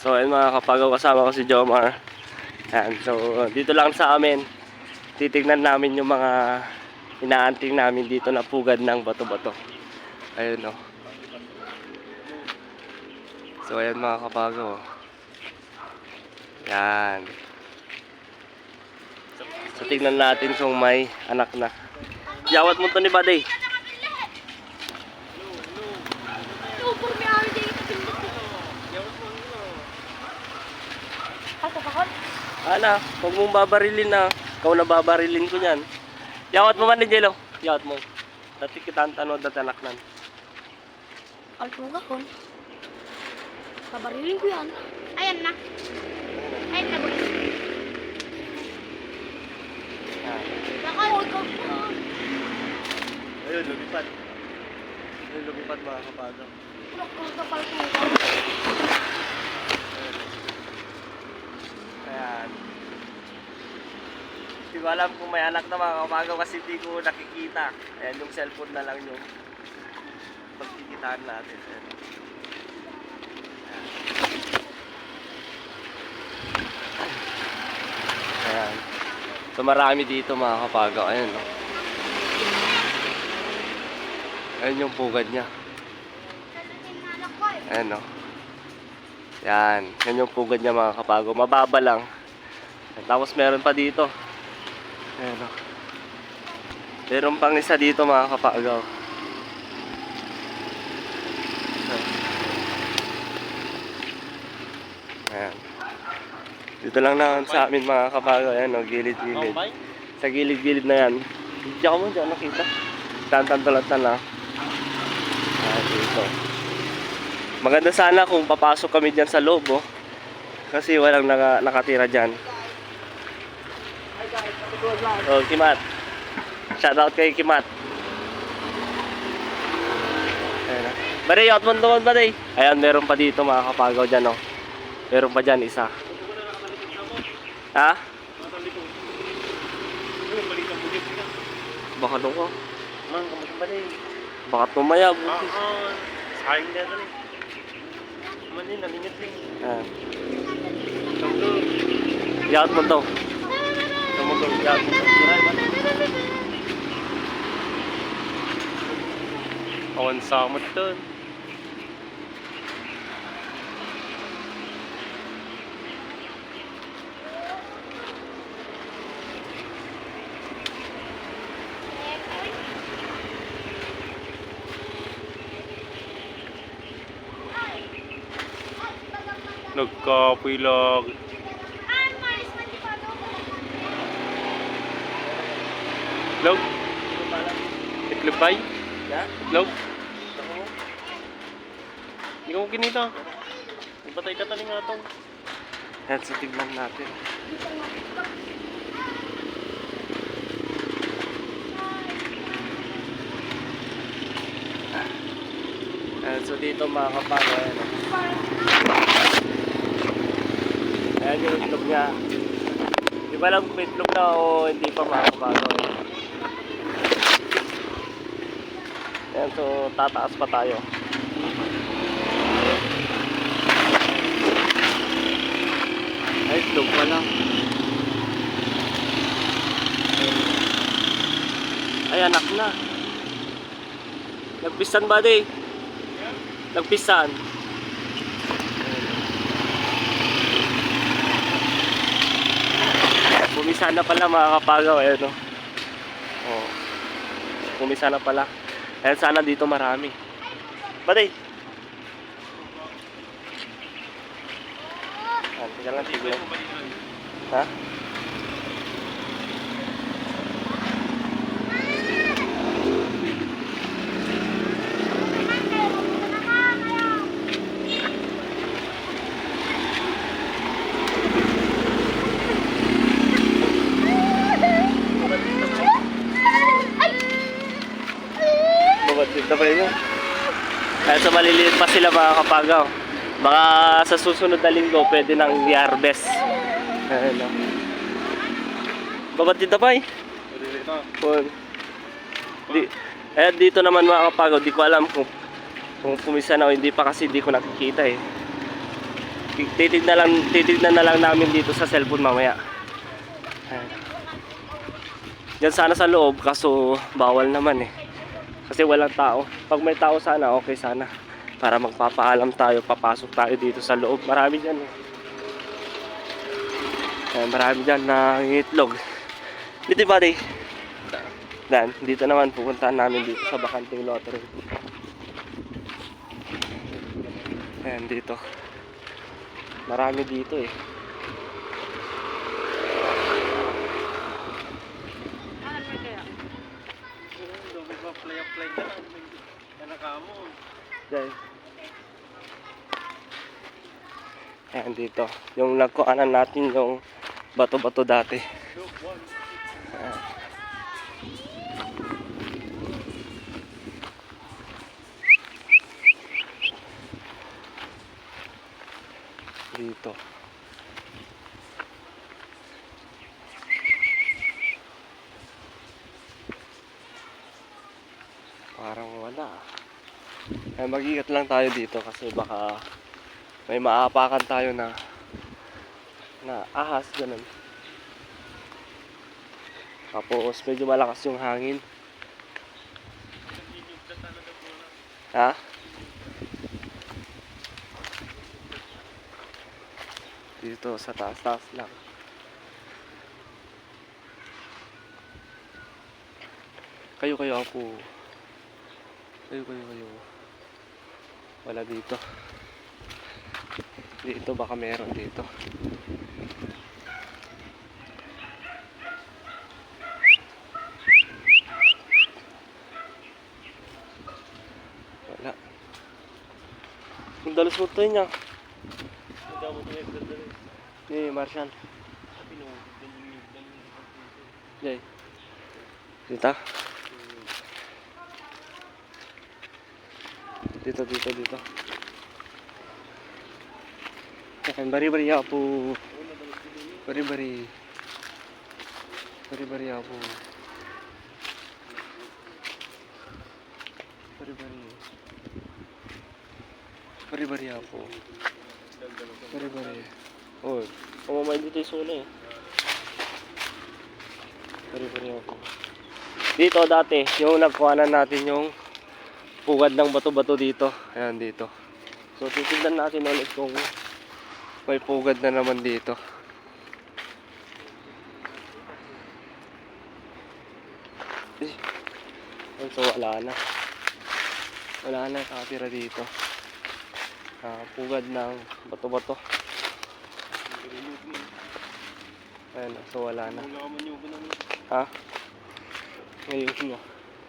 So, ayun mga kapagaw, kasama ko si Jomar. Ayan, so, dito lang sa amin, titignan namin yung mga inaanting namin dito na pugad ng bato-bato. Ayun, oh. So, ayan mga kapagaw. Yan. So, tignan natin kung may anak na. Yawat mo to ni Baday. Super may ari din ito pindot. Ako pa Ana, huwag mong babarilin na. Ikaw na babarilin ko niyan. Yawat mo man ni Jello. Yawat mo. Dati kita ang tanong dati anak nan. Alt mo gahon. Babarilin ko yan. Ayan na. Ayan na boy. Baka huwag ka po. Ayun, lumipad. Ayun, lumipad mga kapagaw. Huwag ka pala po. Ayan. Hindi ko alam kung may anak na mga kasi hindi ko nakikita. Ayan, yung cellphone na lang yung pagkikitaan natin. Ayan. Ayan. So marami dito mga. Ayan, no? Ayan yung pugad niya. Ayan, no? Yan. Yan yung pugad niya mga kapagaw. Mababa lang. Tapos meron pa dito. Ayan, no? Meron pang isa dito mga kapagaw. Ayan. Dito lang naman sa amin mga kapagaw. Ayan, no? Gilid-gilid. Sa gilid-gilid na yan. Diyan ka mo, diyan nakita. Tantan-tulatan lang. Ah, dito. Maganda sana kung papasok kami dyan sa loob, oh. Kasi walang naka, nakatira dyan. Oh, Kimat. Shoutout kay Kimat. Ayan na. Bari, out mo naman ba, Ayan, meron pa dito mga kapagaw dyan, oh. Meron pa dyan, isa. Ha? Baka doon ko. Mang, kamusta ba din? Baka tumaya. buti. Ah, sayang na rin. Man din, nalingit din. Ayan. Tumulong. Yaot mo. Awan sa amat doon. Nagkapoy lang. Log? Itlog bay? Ya? Log? Hindi ko kinita. Ipatay ka tali nga tong. Ayan, so tignan natin. Ayan, so dito mga kapagaw, ayan. Ayan yung itlog niya. Di ba lang may itlog na o hindi pa mga kapagaw. Ayan. So tataas pa tayo. Ay, itlog pala. Ay, anak na. Nagpisan ba, di? Nagpisan. Pumisa na pala mga kapagaw, ayun o. Oh. Pumisa na pala. Ayan sana dito marami. Baday. Ayan, tingnan lang. Ha? Bukod dito pa rin Kaya sa maliliit pa sila mga kapagaw. Baka sa susunod na linggo pwede nang i-harvest. Ayun o. Bukod dito pa eh. Di, eh, dito naman mga kapagaw, di ko alam kung kung pumisa na o hindi pa kasi di ko nakikita eh. titignan lang, titignan na lang namin dito sa cellphone mamaya. Ayan. Diyan sana sa loob, kaso bawal naman eh. Kasi walang tao. Pag may tao sana, okay sana. Para magpapaalam tayo, papasok tayo dito sa loob. Marami dyan eh. Marami dyan na itlog. Dito ba? Dan, dito naman pupuntahan namin dito sa Bakanting Lottery. Ayan, dito. Marami dito eh. Play-play ka lang. Ano ka mo? Dahil. Ayan dito. Yung nagkuanan natin yung bato-bato dati. Dito. Parang wala. Ay, mag-ingat lang tayo dito kasi baka may maapakan tayo na na ahas ganun. Tapos medyo malakas yung hangin. Ha? Dito sa taas-taas lang. Kayo kayo ako. Kayo kayo kayo. Wala dito. Dito baka meron dito. Wala. Yung dalos mo to niya. Ni Marshall. Jay. Dito. Dito, dito, dito. Ayan, bari-bari ako. Bari-bari. Bari-bari ako. Bari-bari. Bari-bari ako. Bari-bari. Oh, umamay dito yung suna eh. Bari-bari ako. Dito dati, yung nagkuhanan natin yung pugad ng bato-bato dito. Ayan dito. So titignan natin ulit kung may pugad na naman dito. So wala na. Wala na nakatira dito. Ah, pugad ng bato-bato. Ayun, so wala na. Ha? Ngayon nyo.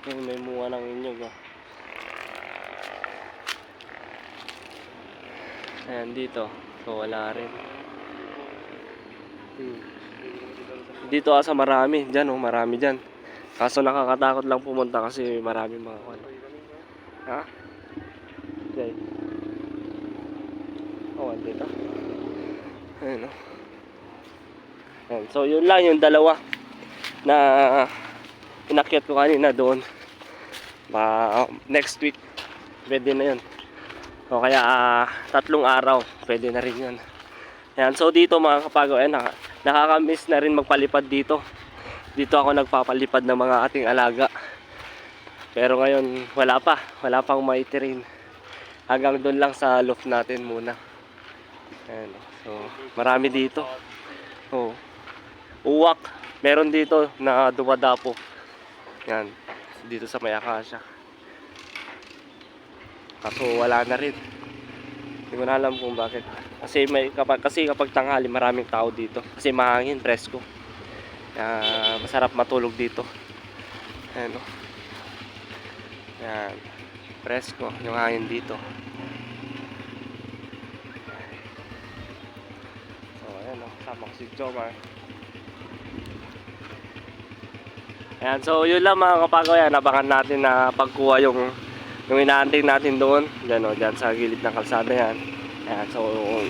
Ngayon may muha ng inyog ah. Ayan dito. So wala rin. Hmm. Dito asa marami. Diyan oh, marami dyan. Kaso nakakatakot lang pumunta kasi marami mga kwan. Ha? Jay. Oh, dito. Ayun oh. Ayan. So yun lang yung dalawa na inakyat ko kanina doon. Ba, next week pwede na yun. O kaya ah, tatlong araw, pwede na rin yun. Ayan, so dito mga kapagaw, ayan, naka, nakakamiss na rin magpalipad dito. Dito ako nagpapalipad ng mga ating alaga. Pero ngayon, wala pa. Wala pang maitirin. Hanggang doon lang sa loft natin muna. Ayan, so marami dito. Oh. Uwak. Meron dito na dumadapo. Yan. Dito sa may akasya. Kaso wala na rin. Hindi ko na alam kung bakit. Kasi may kapag kasi kapag tanghali maraming tao dito. Kasi mahangin, presko. Kaya masarap matulog dito. Ayan o. Yan. Presko yung hangin dito. So ayan o. Sama ko si Jomar. Ayan, so yun lang mga kapagaw yan. Abangan natin na pagkuha yung yung inaantay natin doon. Diyan o, dyan sa gilid ng kalsada yan. Ayan, so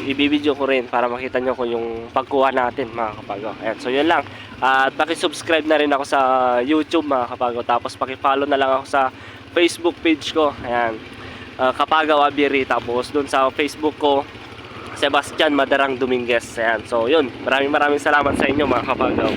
ibibideo ko rin para makita nyo ko yung pagkuha natin mga kapagaw. Ayan, so yun lang. At pakisubscribe na rin ako sa YouTube mga kapagaw. Tapos pakifollow na lang ako sa Facebook page ko. Ayan, uh, Kapagaw Abiri. Tapos doon sa Facebook ko, Sebastian Madarang Dominguez. Ayan. So, yun. Maraming maraming salamat sa inyo mga kapagaw.